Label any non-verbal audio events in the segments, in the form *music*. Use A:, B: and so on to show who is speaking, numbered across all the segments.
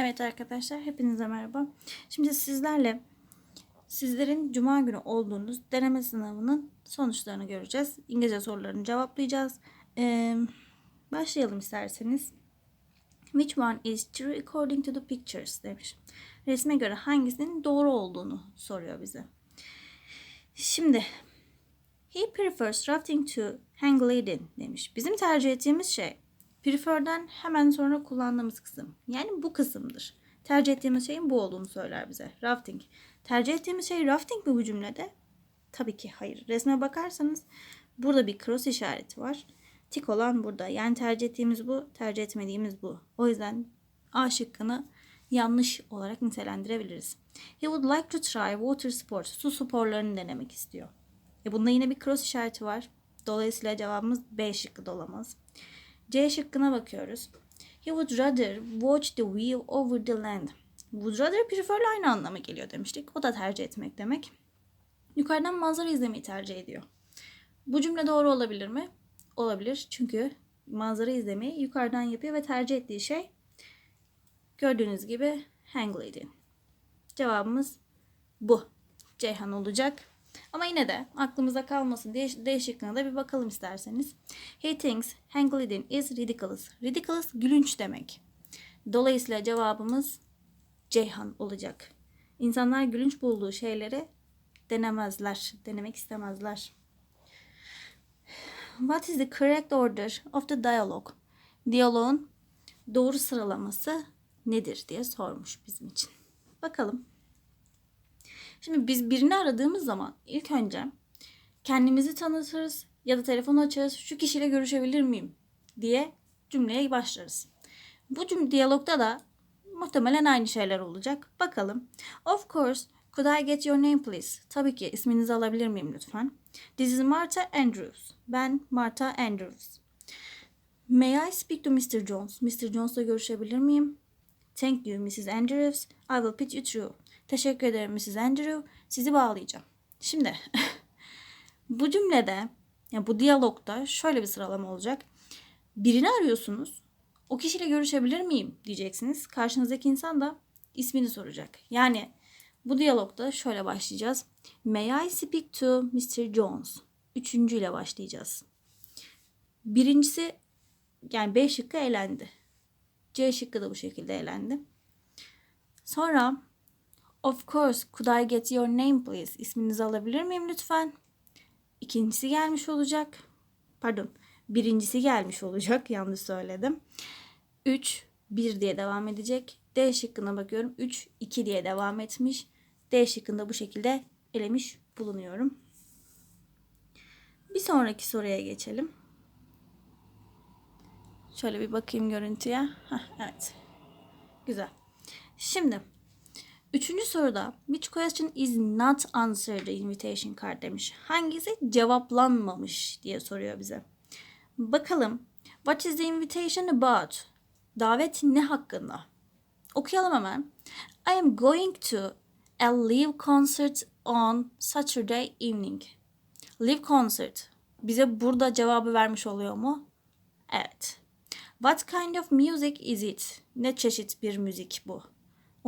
A: Evet arkadaşlar hepinize merhaba. Şimdi sizlerle sizlerin cuma günü olduğunuz deneme sınavının sonuçlarını göreceğiz. İngilizce sorularını cevaplayacağız. Ee, başlayalım isterseniz. Which one is true according to the pictures demiş. Resme göre hangisinin doğru olduğunu soruyor bize. Şimdi he prefers rafting to hang gliding demiş. Bizim tercih ettiğimiz şey prefer'den hemen sonra kullandığımız kısım. Yani bu kısımdır. Tercih ettiğimiz şeyin bu olduğunu söyler bize. Rafting. Tercih ettiğimiz şey rafting mi bu cümlede? Tabii ki hayır. Resme bakarsanız burada bir cross işareti var. Tik olan burada. Yani tercih ettiğimiz bu, tercih etmediğimiz bu. O yüzden A şıkkını yanlış olarak nitelendirebiliriz. He would like to try water sports. Su sporlarını denemek istiyor. E bunda yine bir cross işareti var. Dolayısıyla cevabımız B şıkkı da olamaz. C şıkkına bakıyoruz. He would rather watch the view over the land. Would rather prefer aynı anlama geliyor demiştik. O da tercih etmek demek. Yukarıdan manzara izlemeyi tercih ediyor. Bu cümle doğru olabilir mi? Olabilir. Çünkü manzara izlemeyi yukarıdan yapıyor ve tercih ettiği şey gördüğünüz gibi hang gliding. Cevabımız bu. Ceyhan olacak. Ama yine de aklımıza kalmasın diye D şıkkına bir bakalım isterseniz. He thinks hang gliding is ridiculous. Ridiculous gülünç demek. Dolayısıyla cevabımız Ceyhan olacak. İnsanlar gülünç bulduğu şeyleri denemezler, denemek istemezler. What is the correct order of the dialogue? Diyaloğun doğru sıralaması nedir diye sormuş bizim için. Bakalım. Şimdi biz birini aradığımız zaman ilk önce kendimizi tanıtırız ya da telefonu açarız. Şu kişiyle görüşebilir miyim diye cümleye başlarız. Bu cümle diyalogda da muhtemelen aynı şeyler olacak. Bakalım. Of course, could I get your name please? Tabii ki isminizi alabilir miyim lütfen? This is Martha Andrews. Ben Martha Andrews. May I speak to Mr. Jones? Mr. Jones'la görüşebilir miyim? Thank you Mrs. Andrews. I will put you through. Teşekkür ederim Mrs. Andrew. Sizi bağlayacağım. Şimdi *laughs* bu cümlede yani bu diyalogda şöyle bir sıralama olacak. Birini arıyorsunuz. O kişiyle görüşebilir miyim diyeceksiniz. Karşınızdaki insan da ismini soracak. Yani bu diyalogda şöyle başlayacağız. May I speak to Mr. Jones? Üçüncüyle başlayacağız. Birincisi yani B şıkkı elendi. C şıkkı da bu şekilde elendi. Sonra Of course, could I get your name please? İsminizi alabilir miyim lütfen? İkincisi gelmiş olacak. Pardon, birincisi gelmiş olacak. *laughs* Yanlış söyledim. 3, 1 diye devam edecek. D şıkkına bakıyorum. 3, 2 diye devam etmiş. D şıkkında bu şekilde elemiş bulunuyorum. Bir sonraki soruya geçelim. Şöyle bir bakayım görüntüye. Heh, evet. Güzel. Şimdi Üçüncü soruda which question is not answered the invitation card demiş. Hangisi cevaplanmamış diye soruyor bize. Bakalım. What is the invitation about? Davet ne hakkında? Okuyalım hemen. I am going to a live concert on Saturday evening. Live concert. Bize burada cevabı vermiş oluyor mu? Evet. What kind of music is it? Ne çeşit bir müzik bu?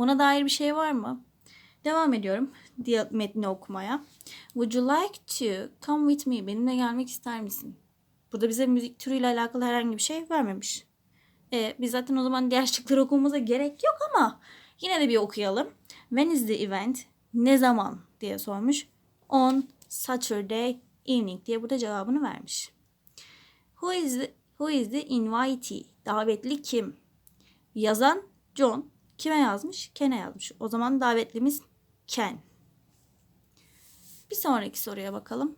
A: Ona dair bir şey var mı? Devam ediyorum metni okumaya. Would you like to come with me? Benimle gelmek ister misin? Burada bize müzik türüyle alakalı herhangi bir şey vermemiş. E, biz zaten o zaman diğer şıkları okumamıza gerek yok ama yine de bir okuyalım. When is the event? Ne zaman diye sormuş. On Saturday evening diye burada cevabını vermiş. Who is the, who is the invitee? Davetli kim? Yazan John. Kime yazmış? Ken'e yazmış. O zaman davetlimiz Ken. Bir sonraki soruya bakalım.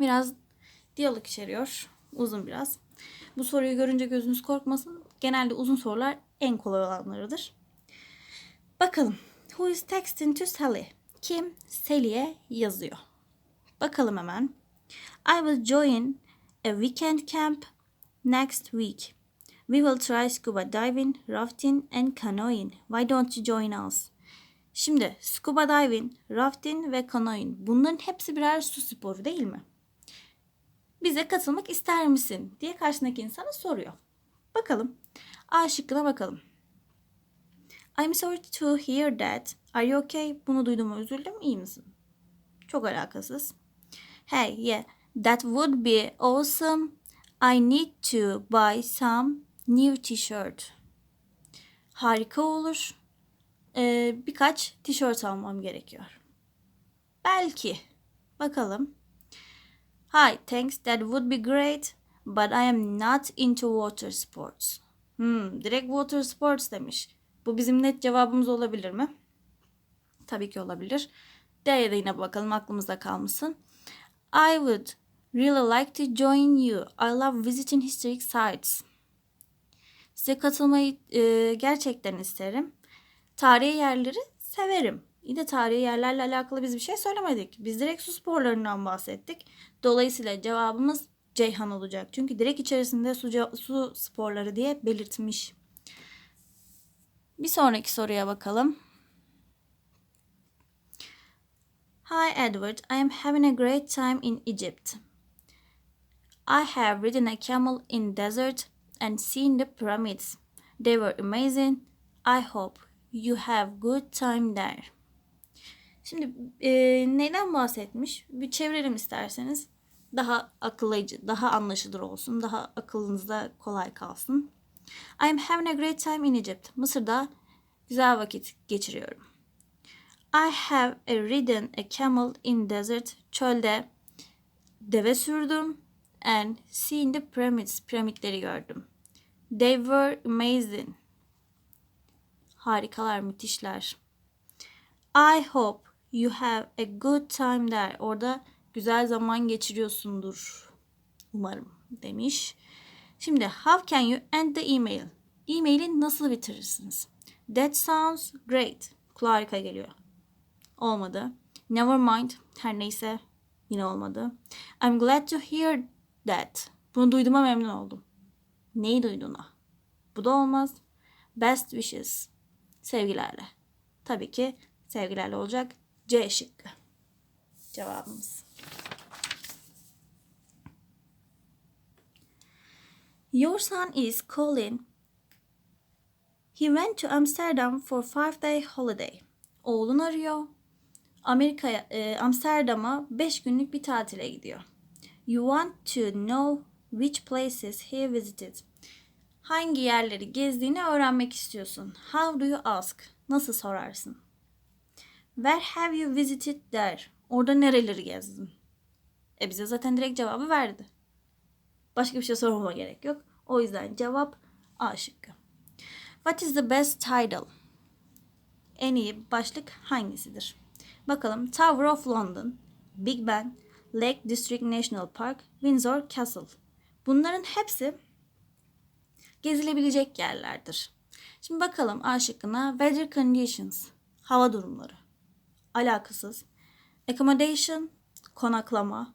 A: Biraz diyalog içeriyor. Uzun biraz. Bu soruyu görünce gözünüz korkmasın. Genelde uzun sorular en kolay olanlarıdır. Bakalım. Who is texting to Sally? Kim Sally'e yazıyor? Bakalım hemen. I will join a weekend camp next week. We will try scuba diving, rafting and canoeing. Why don't you join us? Şimdi scuba diving, rafting ve canoeing bunların hepsi birer su sporu değil mi? Bize katılmak ister misin diye karşındaki insana soruyor. Bakalım. A şıkkına bakalım. I'm sorry to hear that. Are you okay? Bunu duyduğuma üzüldüm. İyi misin? Çok alakasız. Hey, yeah, that would be awesome. I need to buy some new t-shirt. Harika olur. Ee, birkaç tişört almam gerekiyor. Belki. Bakalım. Hi, thanks. That would be great. But I am not into water sports. Hmm, direkt water sports demiş. Bu bizim net cevabımız olabilir mi? Tabii ki olabilir. D'ye de yine bakalım aklımızda kalmasın. I would really like to join you. I love visiting historic sites. Size katılmayı e, gerçekten isterim. Tarihi yerleri severim. İyi de tarihi yerlerle alakalı biz bir şey söylemedik. Biz direkt su sporlarından bahsettik. Dolayısıyla cevabımız Ceyhan olacak. Çünkü direkt içerisinde su, su sporları diye belirtmiş. Bir sonraki soruya bakalım. Hi Edward, I am having a great time in Egypt. I have ridden a camel in desert and seen the pyramids. They were amazing. I hope you have good time there. Şimdi e, neyden bahsetmiş? Bir çevirelim isterseniz. Daha akıllıcı, daha anlaşılır olsun, daha akılınızda kolay kalsın. I am having a great time in Egypt. Mısır'da güzel vakit geçiriyorum. I have ridden a camel in desert. Çölde deve sürdüm and seen the pyramids. Piramitleri gördüm. They were amazing. Harikalar, müthişler. I hope you have a good time there. Orada güzel zaman geçiriyorsundur. Umarım demiş. Şimdi how can you end the email? E-maili nasıl bitirirsiniz? That sounds great. Kulağa harika geliyor. Olmadı. Never mind. Her neyse yine olmadı. I'm glad to hear that. Bunu duyduğuma memnun oldum. Neyi duyduğuna? Bu da olmaz. Best wishes. Sevgilerle. Tabii ki sevgilerle olacak. C şıkkı. Cevabımız. Your son is calling. He went to Amsterdam for five day holiday. Oğlun arıyor. Amerika'ya, e, Amsterdam'a 5 günlük bir tatile gidiyor. You want to know which places he visited. Hangi yerleri gezdiğini öğrenmek istiyorsun. How do you ask? Nasıl sorarsın? Where have you visited there? Orada nereleri gezdin? E bize zaten direkt cevabı verdi. Başka bir şey sormama gerek yok. O yüzden cevap A şıkkı. What is the best title? En iyi başlık hangisidir? Bakalım Tower of London, Big Ben, Lake District National Park, Windsor Castle. Bunların hepsi gezilebilecek yerlerdir. Şimdi bakalım A şıkkına Weather Conditions, hava durumları. Alakasız. Accommodation, konaklama,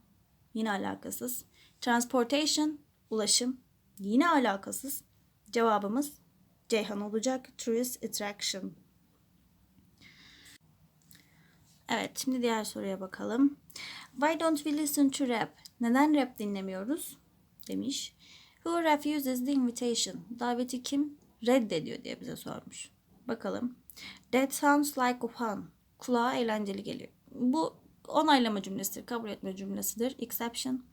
A: yine alakasız. Transportation, ulaşım, yine alakasız. Cevabımız Ceyhan olacak. Tourist Attraction. Evet, şimdi diğer soruya bakalım. Why don't we listen to rap? Neden rap dinlemiyoruz? Demiş. Who refuses the invitation? Daveti kim reddediyor diye bize sormuş. Bakalım. That sounds like fun. Kulağa eğlenceli geliyor. Bu onaylama cümlesidir, kabul etme cümlesidir. Exception.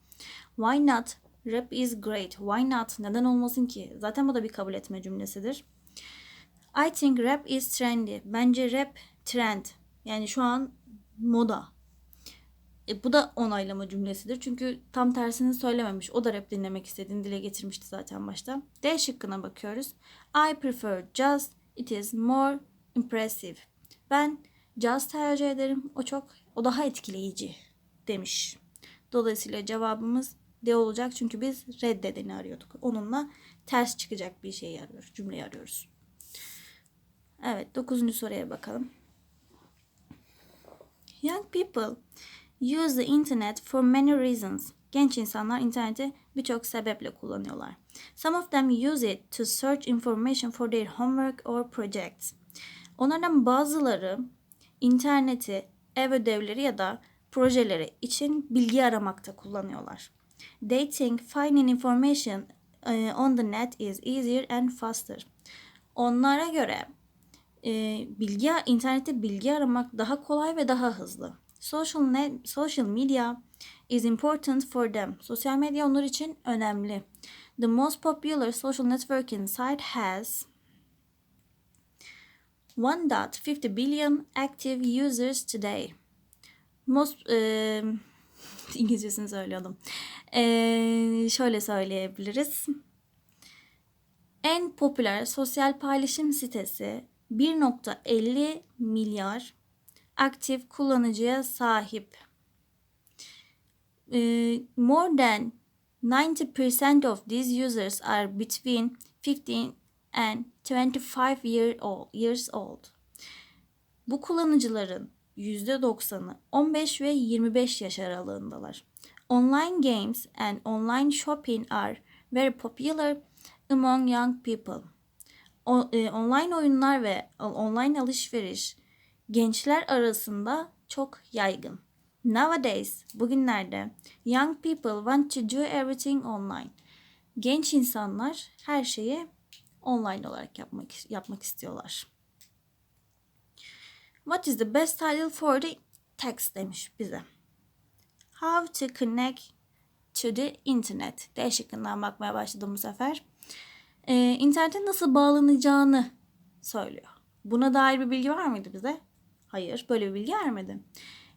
A: Why not? Rap is great. Why not? Neden olmasın ki? Zaten bu da bir kabul etme cümlesidir. I think rap is trendy. Bence rap trend. Yani şu an moda. E, bu da onaylama cümlesidir. Çünkü tam tersini söylememiş. O da rap dinlemek istediğini dile getirmişti zaten başta. D şıkkına bakıyoruz. I prefer jazz. It is more impressive. Ben jazz tercih ederim. O çok, o daha etkileyici demiş. Dolayısıyla cevabımız D olacak. Çünkü biz reddedeni arıyorduk. Onunla ters çıkacak bir şeyi arıyoruz. Cümleyi arıyoruz. Evet. Dokuzuncu soruya bakalım. Young people use the internet for many reasons. Genç insanlar interneti birçok sebeple kullanıyorlar. Some of them use it to search information for their homework or projects. Onlardan bazıları interneti ev ödevleri ya da projeleri için bilgi aramakta kullanıyorlar. They think finding information uh, on the net is easier and faster. Onlara göre e, bilgi internette bilgi aramak daha kolay ve daha hızlı. Social net, social media is important for them. Sosyal medya onlar için önemli. The most popular social networking site has 1.50 billion active users today. Most e, *laughs* İngilizcesini söylüyordum. E, şöyle söyleyebiliriz. En popüler sosyal paylaşım sitesi 1.50 milyar aktif kullanıcıya sahip. Ee, more than 90% of these users are between 15 and 25 year old, years old. Bu kullanıcıların %90'ı 15 ve 25 yaş aralığındalar. Online games and online shopping are very popular among young people. O, e, online oyunlar ve online alışveriş gençler arasında çok yaygın. Nowadays, bugünlerde young people want to do everything online. Genç insanlar her şeyi online olarak yapmak yapmak istiyorlar. What is the best title for the text demiş bize. How to connect to the internet. D şıkkından bakmaya başladım bu sefer. Ee, internete nasıl bağlanacağını söylüyor. Buna dair bir bilgi var mıydı bize? Hayır, böyle bir bilgi vermedi.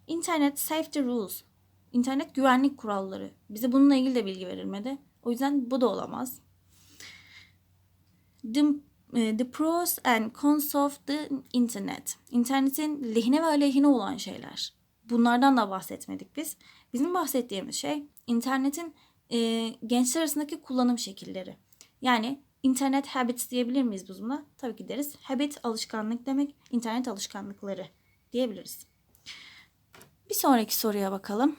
A: Internet safety rules. İnternet güvenlik kuralları. Bize bununla ilgili de bilgi verilmedi. O yüzden bu da olamaz. The, e, the pros and cons of the internet. İnternetin lehine ve aleyhine olan şeyler. Bunlardan da bahsetmedik biz. Bizim bahsettiğimiz şey internetin e, gençler arasındaki kullanım şekilleri. Yani internet habits diyebilir miyiz biz buna? Tabii ki deriz. Habit alışkanlık demek. internet alışkanlıkları diyebiliriz. Bir sonraki soruya bakalım.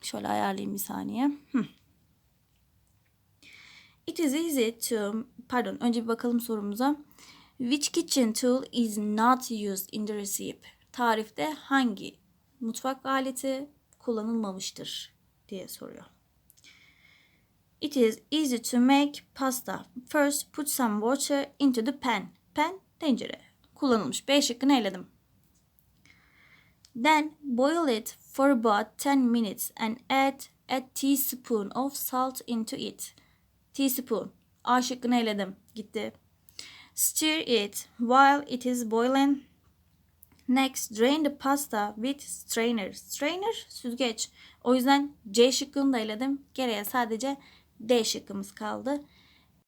A: Şöyle ayarlayayım bir saniye. Hı. It is easy to, pardon önce bir bakalım sorumuza. Which kitchen tool is not used in the recipe? Tarifte hangi mutfak aleti kullanılmamıştır diye soruyor. It is easy to make pasta. First put some water into the pan. Pan tencere. Kullanılmış. B şıkkını eledim. Then boil it for about 10 minutes and add a teaspoon of salt into it. Teaspoon. A şıkkını eledim. Gitti. Stir it while it is boiling. Next, drain the pasta with strainer. Strainer, süzgeç. O yüzden C şıkkını da eledim. Geriye sadece D şıkkımız kaldı.